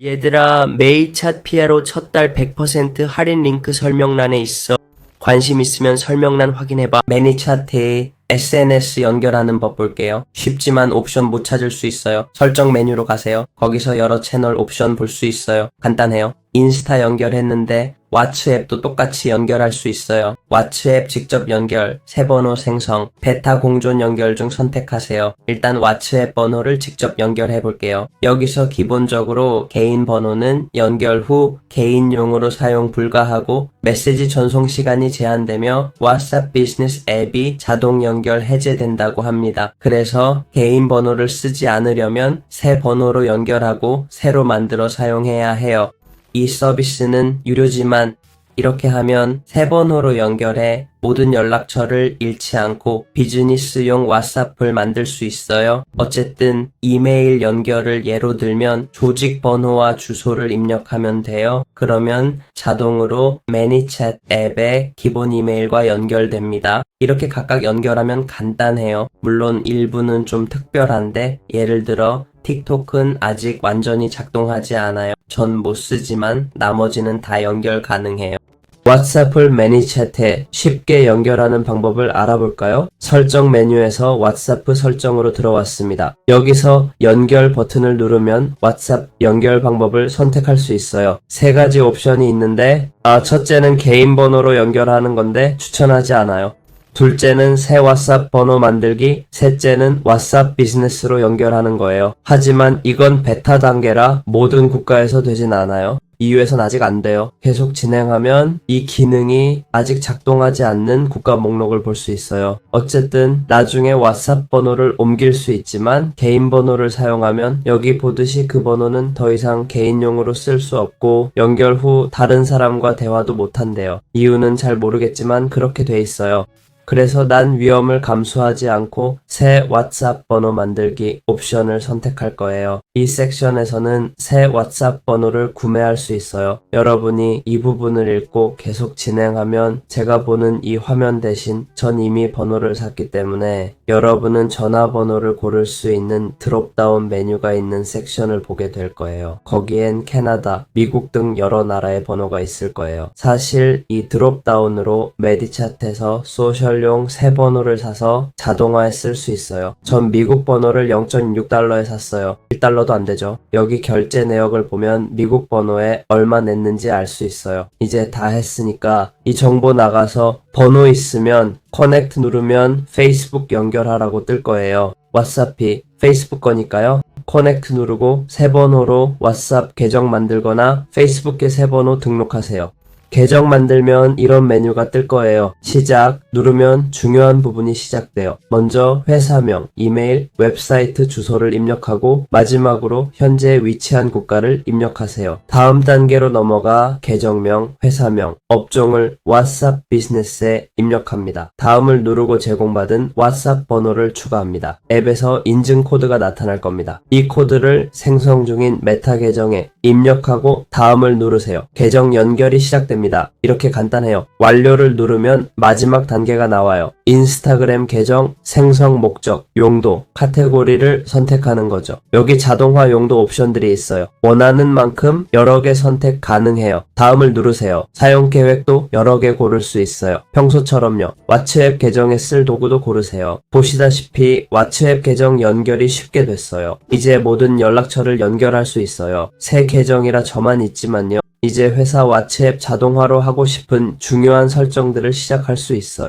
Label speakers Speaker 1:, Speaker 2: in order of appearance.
Speaker 1: 얘들아, 메이챗 피아로 첫 달 100% 할인 링크 설명란에 있어. 관심 있으면 설명란 확인해봐. 매니차트에 SNS 연결하는 법 볼게요. 쉽지만 옵션 못 찾을 수 있어요. 설정 메뉴로 가세요. 거기서 여러 채널 옵션 볼 수 있어요. 간단해요. 인스타 연결했는데 왓츠앱도 똑같이 연결할 수 있어요. 왓츠앱 직접 연결, 새 번호 생성, 베타 공존 연결 중 선택하세요. 일단 왓츠앱 번호를 직접 연결해 볼게요. 여기서 기본적으로 개인 번호는 연결 후 개인용으로 사용 불가하고 메시지 전송 시간이 제한되며 왓츠앱 비즈니스 앱이 자동 연결 해제된다고 합니다. 그래서 개인 번호를 쓰지 않으려면 새 번호로 연결하고 새로 만들어 사용해야 해요. 이 서비스는 유료지만 이렇게 하면 새 번호로 연결해 모든 연락처를 잃지 않고 비즈니스용 왓츠앱을 만들 수 있어요. 어쨌든 이메일 연결을 예로 들면 조직 번호와 주소를 입력하면 돼요. 그러면 자동으로 매니챗 앱의 기본 이메일과 연결됩니다. 이렇게 각각 연결하면 간단해요. 물론 일부는 좀 특별한데 예를 들어 틱톡은 아직 완전히 작동하지 않아요. 전 못 쓰지만 나머지는 다 연결 가능해요. 왓츠앱을 매니챗에 쉽게 연결하는 방법을 알아볼까요? 설정 메뉴에서 왓츠앱 설정으로 들어왔습니다. 여기서 연결 버튼을 누르면 왓츠앱 연결 방법을 선택할 수 있어요. 세 가지 옵션이 있는데 아, 첫째는 개인 번호로 연결하는 건데 추천하지 않아요. 둘째는 새 왓츠앱 번호 만들기, 셋째는 왓츠앱 비즈니스로 연결하는 거예요. 하지만 이건 베타 단계라 모든 국가에서 되진 않아요. EU에선 아직 안 돼요. 계속 진행하면 이 기능이 아직 작동하지 않는 국가 목록을 볼 수 있어요. 어쨌든 나중에 왓츠앱 번호를 옮길 수 있지만 개인 번호를 사용하면 여기 보듯이 그 번호는 더 이상 개인용으로 쓸 수 없고 연결 후 다른 사람과 대화도 못한대요. 이유는 잘 모르겠지만 그렇게 돼 있어요. 그래서 난 위험을 감수하지 않고 새 왓츠앱 번호 만들기 옵션을 선택할 거예요. 이 섹션에서는 새 왓츠앱 번호를 구매할 수 있어요. 여러분이 이 부분을 읽고 계속 진행하면 제가 보는 이 화면 대신 전 이미 번호를 샀기 때문에 여러분은 전화번호를 고를 수 있는 드롭다운 메뉴가 있는 섹션을 보게 될 거예요. 거기엔 캐나다, 미국 등 여러 나라의 번호가 있을 거예요. 사실 이 드롭다운으로 메디차트에서 소셜 용새 번호를 사서 자동화에 쓸 수 있어요. 전 미국 번호를 0.6달러에 샀어요. 1달러도 안 되죠. 여기 결제 내역을 보면 미국 번호에 얼마 냈는지 알 수 있어요. 이제 다 했으니까 이 정보 나가서 번호 있으면 커넥트 누르면 페이스북 연결하라고 뜰 거예요. 왓츠앱이 페이스북 거니까요. 커넥트 누르고 새 번호로 왓츠앱 계정 만들거나 페이스북에 새 번호 등록하세요. 계정 만들면 이런 메뉴가 뜰 거예요. 시작 누르면 중요한 부분이 시작돼요. 먼저 회사명, 이메일, 웹사이트 주소를 입력하고 마지막으로 현재 위치한 국가를 입력하세요. 다음 단계로 넘어가 계정명, 회사명, 업종을 왓츠앱 비즈니스에 입력합니다. 다음을 누르고 제공받은 왓츠앱 번호를 추가합니다. 앱에서 인증 코드가 나타날 겁니다. 이 코드를 생성 중인 메타 계정에 입력하고 다음을 누르세요. 계정 연결이 시작됩니다. 이렇게 간단해요. 완료를 누르면 마지막 단계가 나와요. 인스타그램 계정 생성 목적, 용도, 카테고리를 선택하는 거죠. 여기 자동화 용도 옵션들이 있어요. 원하는 만큼 여러 개 선택 가능해요. 다음을 누르세요. 사용 계획도 여러 개 고를 수 있어요. 평소처럼요. 왓츠앱 계정에 쓸 도구도 고르세요. 보시다시피 왓츠앱 계정 연결이 쉽게 됐어요. 이제 모든 연락처를 연결할 수 있어요. 새 계정이라 저만 있지만요. 이제 회사 왓츠앱 자동화로 하고 싶은 중요한 설정들을 시작할 수 있어요.